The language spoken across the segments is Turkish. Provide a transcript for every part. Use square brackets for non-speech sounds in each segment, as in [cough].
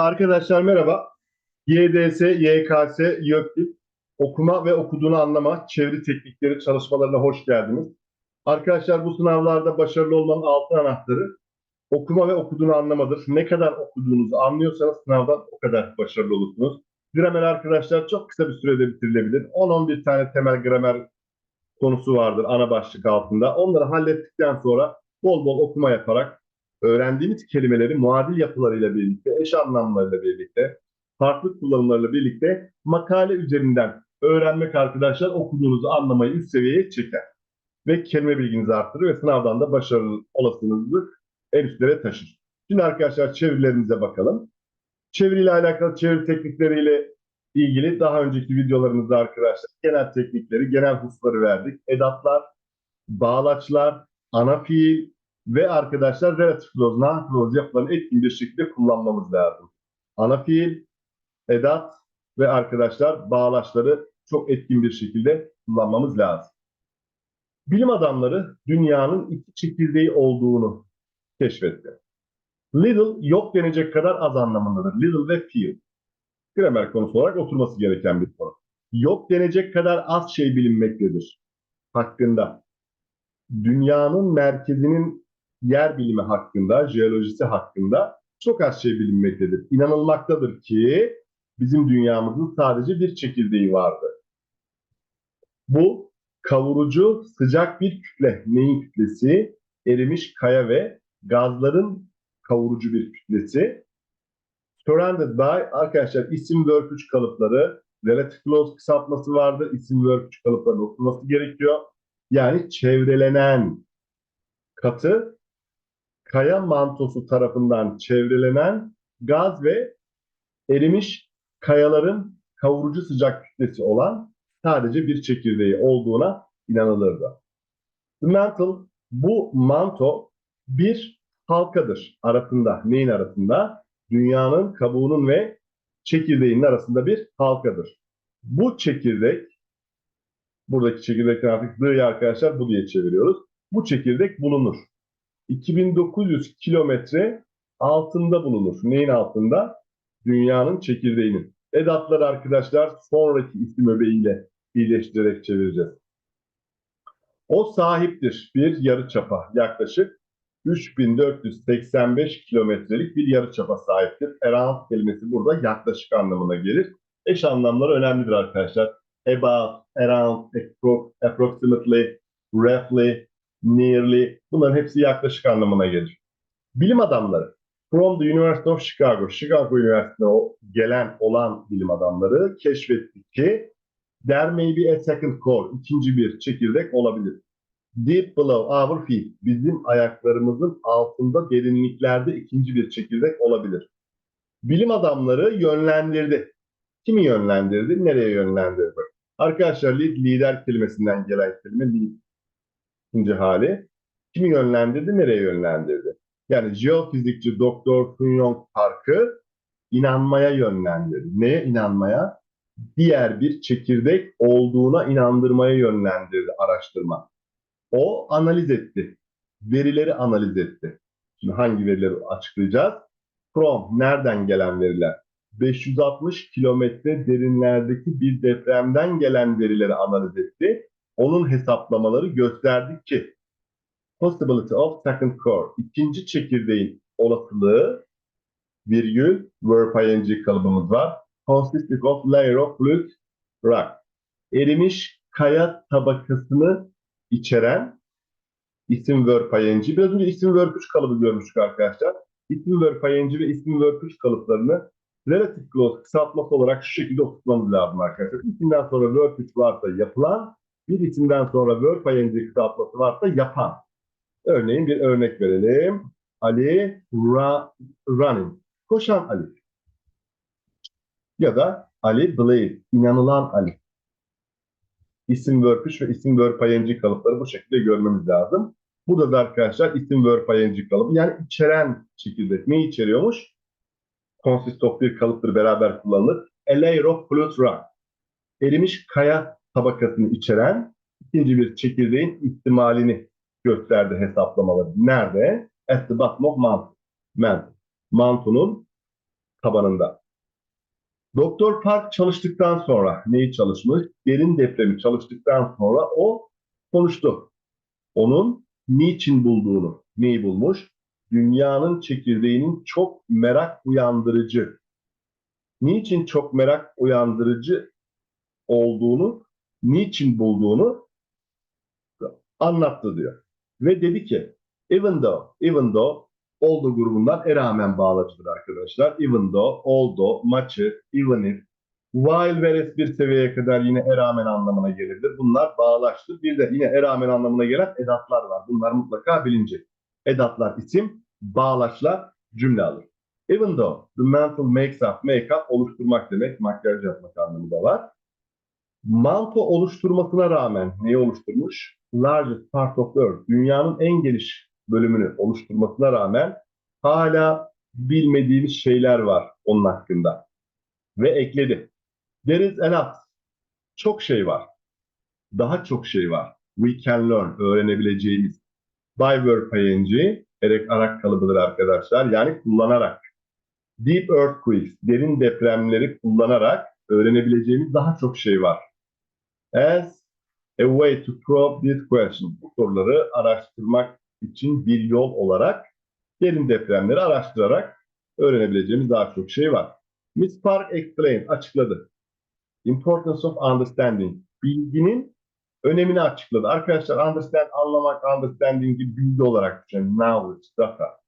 Arkadaşlar merhaba. YDS, YKS, YÖKDİL okuma ve okuduğunu anlama çeviri teknikleri çalışmalarına hoş geldiniz. Arkadaşlar bu sınavlarda başarılı olmanın altın anahtarı okuma ve okuduğunu anlamadır. Ne kadar okuduğunuzu anlıyorsanız sınavdan o kadar başarılı olursunuz. Gramer arkadaşlar çok kısa bir sürede bitirilebilir. 10-11 tane temel gramer konusu vardır ana başlık altında. Onları hallettikten sonra bol bol okuma yaparak öğrendiğimiz kelimeleri muadil yapılarıyla birlikte, eş anlamlarıyla birlikte, farklı kullanımlarıyla birlikte makale üzerinden öğrenmek arkadaşlar okuduğunuzu anlamayı üst seviyeye çeker. Ve kelime bilginizi arttırır ve sınavdan da başarılı olasılığınızı en üstlere taşır. Şimdi arkadaşlar çevirilerimize bakalyle Çeviriyle alakalı çeviri teknikleriyle ilgili daha önceki videolarımızda arkadaşlar genel teknikleri, genel hususları verdik. Edatlar, bağlaçlar, ana fiil, ve arkadaşlar relative clause, non-clause yapılarını etkin bir şekilde kullanmamız lazım. Ana fiil, edat ve arkadaşlar bağlaçları çok etkin bir şekilde kullanmamız lazım. Bilim adamları dünyanın iki çekirdeği olduğunu keşfetti. Little yok denecek kadar az anlamındadır. Little ve few. Gramer konusu olarak oturması gereken bir konu. Yok denecek kadar az şey bilinmektedir. Hakkında. Dünyanın merkezinin yer bilimi hakkında, jeolojisi hakkında çok az şey bilinmektedir. İnanılmaktadır ki bizim dünyamızın sadece bir çekirdeği vardı. Bu kavurucu sıcak bir kütle. Neyin kütlesi? Erimiş kaya ve gazların kavurucu bir kütlesi. Surrounded by arkadaşlar isim verb 3 kalıpları relative clause kısaltması vardır. İsim verb 3 kalıplarının okunması gerekiyor. Yani çevrelenen katı kaya mantosu tarafından çevrelenen gaz ve erimiş kayaların kavurucu sıcak kütlesi olan sadece bir çekirdeği olduğuna inanılırdı. The mantle, bu manto bir halkadır arasında. Neyin arasında? Dünyanın kabuğunun ve çekirdeğinin arasında bir halkadır. Bu çekirdek, buradaki çekirdekten artık D'yi arkadaşlar bu diye çeviriyoruz. Bu çekirdek bulunur. 2900 kilometre altında bulunur. Neyin altında? Dünyanın çekirdeğinin. Edatları arkadaşlar sonraki isim öbeğiyle birleştirerek çevireceğiz. O sahiptir bir yarı çapa yaklaşık 3485 kilometrelik bir yarı çapa sahiptir. Around kelimesi burada yaklaşık anlamına gelir. Eş anlamları önemlidir arkadaşlar. About, around, approximately, roughly, nearly bunların hepsi yaklaşık anlamına gelir. Bilim adamları from the University of Chicago, Chicago Üniversitesi'ne gelen olan bilim adamları keşfetti ki there may be a second core, ikinci bir çekirdek olabilir. Deep below our feet, bizim ayaklarımızın altında derinliklerde ikinci bir çekirdek olabilir. Bilim adamları yönlendirdi. Kimi yönlendirdi? Nereye yönlendirdi? Arkadaşlar lead, lider kelimesinden gelen kelime lead ikinci hali. Kimi yönlendirdi, nereye yönlendirdi? Yani jeofizikçi Doktor Kunyong Park'ı inanmaya yönlendirdi. Neye inanmaya? Diğer bir çekirdek olduğuna inandırmaya yönlendirdi araştırma. O analiz etti. Verileri analiz etti. Şimdi hangi verileri açıklayacağız? From, nereden gelen veriler? 560 kilometre derinlerdeki bir depremden gelen verileri analiz etti onun hesaplamaları gösterdi ki possibility of second core ikinci çekirdeğin olasılığı virgül verb ing kalıbımız var. Consisting of layer of fluid rock. Erimiş kaya tabakasını içeren isim verb ing. Biraz önce isim verb 3 kalıbı görmüştük arkadaşlar. İsim verb ing ve isim verb 3 kalıplarını relative clause kısaltması olarak şu şekilde okutmamız lazım arkadaşlar. İsimden sonra verb 3 varsa yapılan bir isimden sonra verb ing kısaltması varsa yapan. Örneğin bir örnek verelim. Ali ra, running. Koşan Ali. Ya da Ali believe. inanılan Ali. İsim 3 ve isim verb ing kalıpları bu şekilde görmemiz lazım. Burada da arkadaşlar isim verb ing kalıbı yani içeren çekirdek. Ne içeriyormuş? Consist of bir kalıptır beraber kullanılır. A layer of fluid. Erimiş kaya tabakasını içeren ikinci bir çekirdeğin ihtimalini gösterdi hesaplamaları. Nerede? At the bottom of mantle. mantle. Mantonun tabanında. Doktor Park çalıştıktan sonra neyi çalışmış? Derin depremi çalıştıktan sonra o konuştu. Onun niçin bulduğunu, neyi bulmuş? Dünyanın çekirdeğinin çok merak uyandırıcı. Niçin çok merak uyandırıcı olduğunu, niçin bulduğunu anlattı diyor. Ve dedi ki, even though, even though Oldu grubundan e bağlacıdır arkadaşlar. Even though, although, maçı, even if, while, whereas bir seviyeye kadar yine e anlamına gelebilir. Bunlar bağlaçtır. Bir de yine e anlamına gelen edatlar var. Bunlar mutlaka bilinecek. Edatlar isim, bağlaçlar cümle alır. Even though the mantle makes up, make up oluşturmak demek, makyaj yapmak anlamında var. Manto oluşturmasına rağmen neyi oluşturmuş? Largest part of the earth, dünyanın en geniş bölümünü oluşturmasına rağmen hala bilmediğimiz şeyler var onun hakkında. Ve ekledi. There is lot. Çok şey var. Daha çok şey var. We can learn. Öğrenebileceğimiz. By verb ing. Erek arak kalıbıdır arkadaşlar. Yani kullanarak. Deep earthquakes. Derin depremleri kullanarak öğrenebileceğimiz daha çok şey var. As a way to probe this question. Bu soruları araştırmak için bir yol olarak derin depremleri araştırarak öğrenebileceğimiz daha çok şey var. Miss Park explained, açıkladı. Importance of understanding, bilginin önemini açıkladı. Arkadaşlar understand, anlamak, understanding'i bilgi olarak düşünün. Knowledge, data.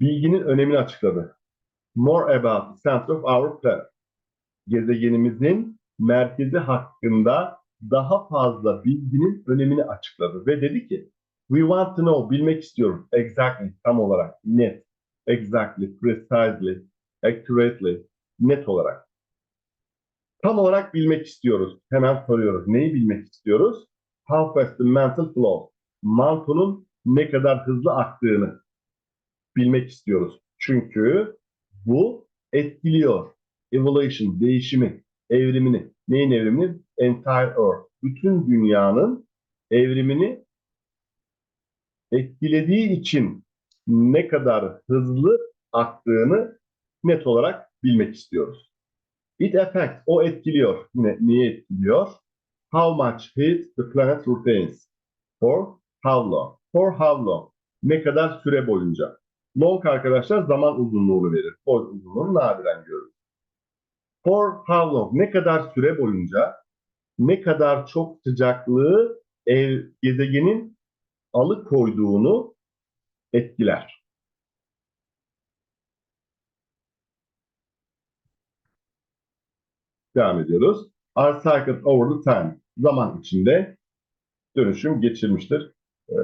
Bilginin önemini açıkladı. More about the center of our planet. Gezegenimizin merkezi hakkında daha fazla bilginin önemini açıkladı. Ve dedi ki, We want to know, bilmek istiyorum. Exactly, tam olarak, net. Exactly, precisely, accurately, net olarak. Tam olarak bilmek istiyoruz. Hemen soruyoruz. Neyi bilmek istiyoruz? How fast the mantle flows. Mantonun ne kadar hızlı aktığını bilmek istiyoruz. Çünkü bu etkiliyor. Evolution, değişimi, evrimini. Neyin evrimini? Entire Earth. Bütün dünyanın evrimini etkilediği için ne kadar hızlı aktığını net olarak bilmek istiyoruz. It affects, o etkiliyor. Yine niye etkiliyor? How much heat the planet retains? For how long? For how long? Ne kadar süre boyunca? Long arkadaşlar zaman uzunluğunu verir. Boy uzunluğunu nadiren görürüz. For how long? Ne kadar süre boyunca ne kadar çok sıcaklığı ev, gezegenin alıkoyduğunu etkiler. Devam ediyoruz. Are cycled over the time. Zaman içinde dönüşüm geçirmiştir. Ee,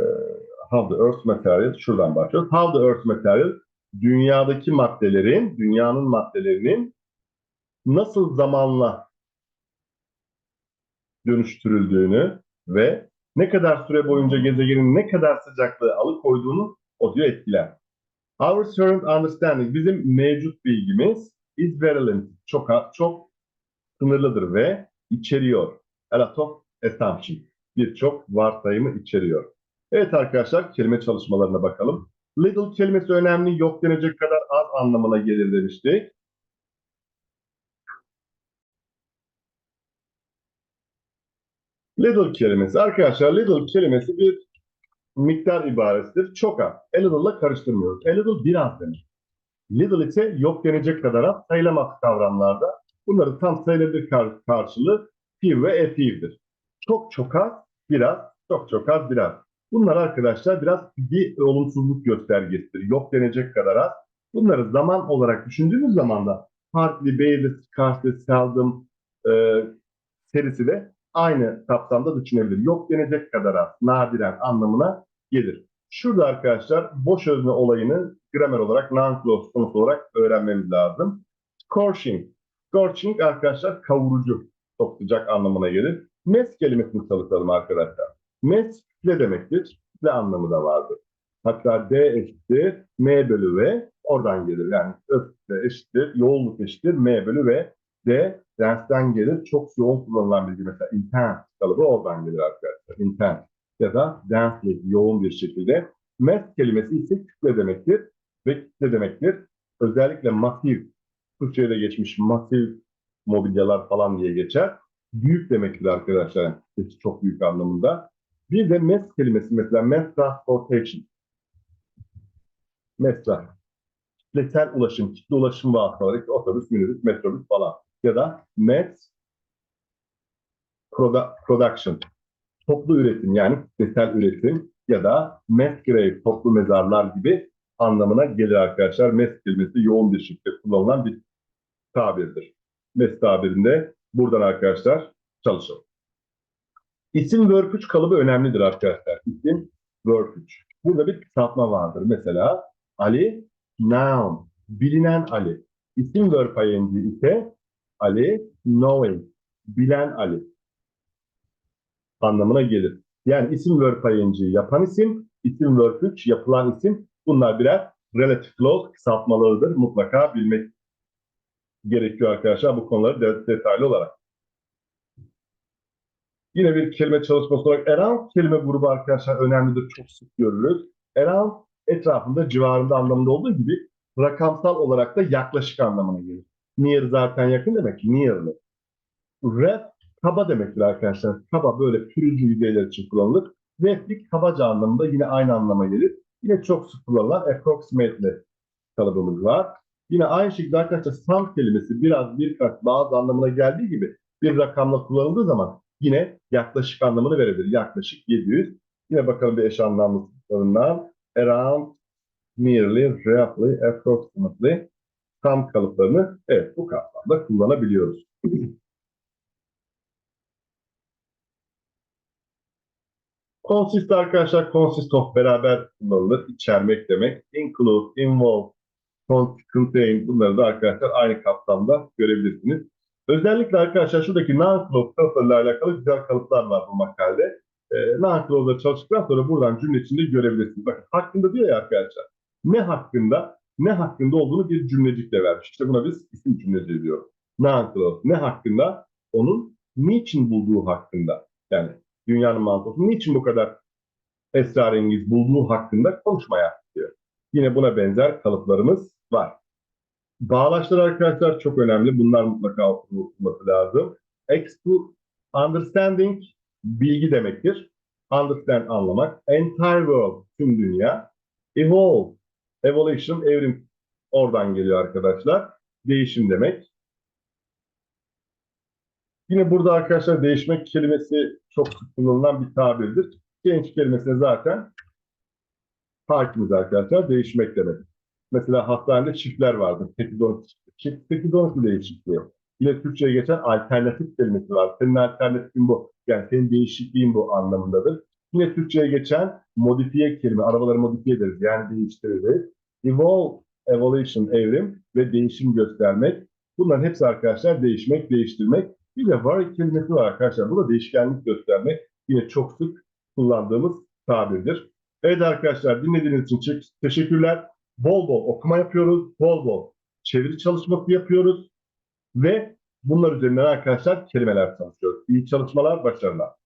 how the earth material, şuradan başlıyoruz. How the earth material, dünyadaki maddelerin, dünyanın maddelerinin nasıl zamanla dönüştürüldüğünü ve ne kadar süre boyunca gezegenin ne kadar sıcaklığı alıkoyduğunu o diyor etkiler. Our current understanding, bizim mevcut bilgimiz is very limited. Çok, çok sınırlıdır ve içeriyor. A lot of assumption. Birçok varsayımı içeriyor. Evet arkadaşlar kelime çalışmalarına bakalım. Little kelimesi önemli, yok denecek kadar az anlamına gelir demiştik. Little kelimesi. Arkadaşlar little kelimesi bir miktar ibaresidir. Çok az. A little'la karıştırmıyoruz. A little biraz demek. Little ise yok denecek kadar az sayılamaz kavramlarda. Bunları tam sayılabilir kar karşılığı few ve a few'dir. Çok çok az, biraz, çok çok az, biraz. Bunlar arkadaşlar biraz bir olumsuzluk göstergesidir. Yok denecek kadar az. Bunları zaman olarak düşündüğümüz zaman da hardly, barely, scarcely, seldom e, serisi de aynı kapsamda düşünebilir. Yok denecek kadar az, nadiren anlamına gelir. Şurada arkadaşlar boş özne olayını gramer olarak non-clause konusu olarak öğrenmemiz lazım. Scorching. Scorching arkadaşlar kavurucu, çok anlamına gelir. Mes kelimesini çalışalım arkadaşlar. Mes ne demektir? Ne anlamı da vardır. Hatta D eşittir M bölü V oradan gelir. Yani öfke eşittir, yoğunluk eşittir M bölü V. D dersten gelir. Çok yoğun kullanılan bilgi mesela intense kalıbı oradan gelir arkadaşlar. Intense ya da densely yoğun bir şekilde. Mass kelimesi ise kütle demektir ve kütle demektir. Özellikle masif Türkçe'ye de geçmiş masif mobilyalar falan diye geçer. Büyük demektir arkadaşlar. Yani çok büyük anlamında. Bir de mass kelimesi mesela mass transportation. Mesela kitlesel ulaşım, kitle ulaşım vasıtaları, otobüs, minibüs, metrobüs falan. Ya da produ- production, toplu üretim yani kitlesel üretim ya da mass grave, toplu mezarlar gibi anlamına gelir arkadaşlar. Mass kelimesi yoğun bir şekilde kullanılan bir tabirdir. Mass tabirinde buradan arkadaşlar çalışalım. İsim verb 3 kalıbı önemlidir arkadaşlar. İsim verb 3. Burada bir kısaltma vardır. Mesela Ali, noun, bilinen Ali. İsim verb ing ise Ali, knowing, bilen Ali anlamına gelir. Yani isim verb ing yapan isim, isim verb 3 yapılan isim. Bunlar birer relative clause kısaltmalarıdır. Mutlaka bilmek gerekiyor arkadaşlar bu konuları de- detaylı olarak. Yine bir kelime çalışması olarak around kelime grubu arkadaşlar önemlidir. Çok sık görülür. Around etrafında, civarında anlamında olduğu gibi rakamsal olarak da yaklaşık anlamına gelir. Near zaten yakın demek. Nearly. Ref kaba demektir arkadaşlar. Kaba böyle pürüzlü yüzeyler için kullanılır. Replik kabaca anlamında yine aynı anlama gelir. Yine çok sık kullanılan approximately kalıbımız var. Yine aynı şekilde arkadaşlar some kelimesi biraz birkaç bazı anlamına geldiği gibi bir rakamla kullanıldığı zaman yine yaklaşık anlamını verebilir. Yaklaşık 700. Yine bakalım bir eş anlamlarından around, nearly, roughly, approximately some kalıplarını evet bu kapsamda kullanabiliyoruz. [clears throat] Consist arkadaşlar consist of beraber kullanılır. İçermek demek. Include, involve, contain bunları da arkadaşlar aynı kapsamda görebilirsiniz. Özellikle arkadaşlar şuradaki non-clause kalıplarıyla alakalı güzel kalıplar var bu makalede. Ee, non-clause'da çalıştıktan sonra buradan cümle içinde görebilirsiniz. Bakın hakkında diyor ya arkadaşlar. Ne hakkında? Ne hakkında olduğunu bir cümlecikle vermiş. İşte buna biz isim cümleci diyoruz. Non-clause. Ne hakkında? Onun niçin bulduğu hakkında. Yani dünyanın mantığı niçin bu kadar esrarengiz bulduğu hakkında konuşmaya diyor. Yine buna benzer kalıplarımız var. Bağlaçlar arkadaşlar çok önemli. Bunlar mutlaka okunması lazım. Expo, understanding bilgi demektir. Understand anlamak. Entire world tüm dünya. Evolve, evolution evrim oradan geliyor arkadaşlar. Değişim demek. Yine burada arkadaşlar değişmek kelimesi çok kullanılan bir tabirdir. Genç kelimesine zaten hakimiz arkadaşlar. Değişmek demek. Mesela hastanede çiftler vardır. 8-12 çift. 8-12 değişikliği. Yine Türkçe'ye geçen alternatif kelimesi var. Senin alternatifin bu. Yani senin değişikliğin bu anlamındadır. Yine Türkçe'ye geçen modifiye kelime. Arabaları modifiye ederiz. Yani değiştiririz. Evolve, evolution, evrim ve değişim göstermek. Bunların hepsi arkadaşlar değişmek, değiştirmek. Bir de vary kelimesi var arkadaşlar. Bu da değişkenlik göstermek. Yine çok sık kullandığımız tabirdir. Evet arkadaşlar dinlediğiniz için teşekkürler. Bol bol okuma yapıyoruz. Bol bol çeviri çalışması yapıyoruz. Ve bunlar üzerinden arkadaşlar kelimeler çalışıyoruz. İyi çalışmalar, başarılar.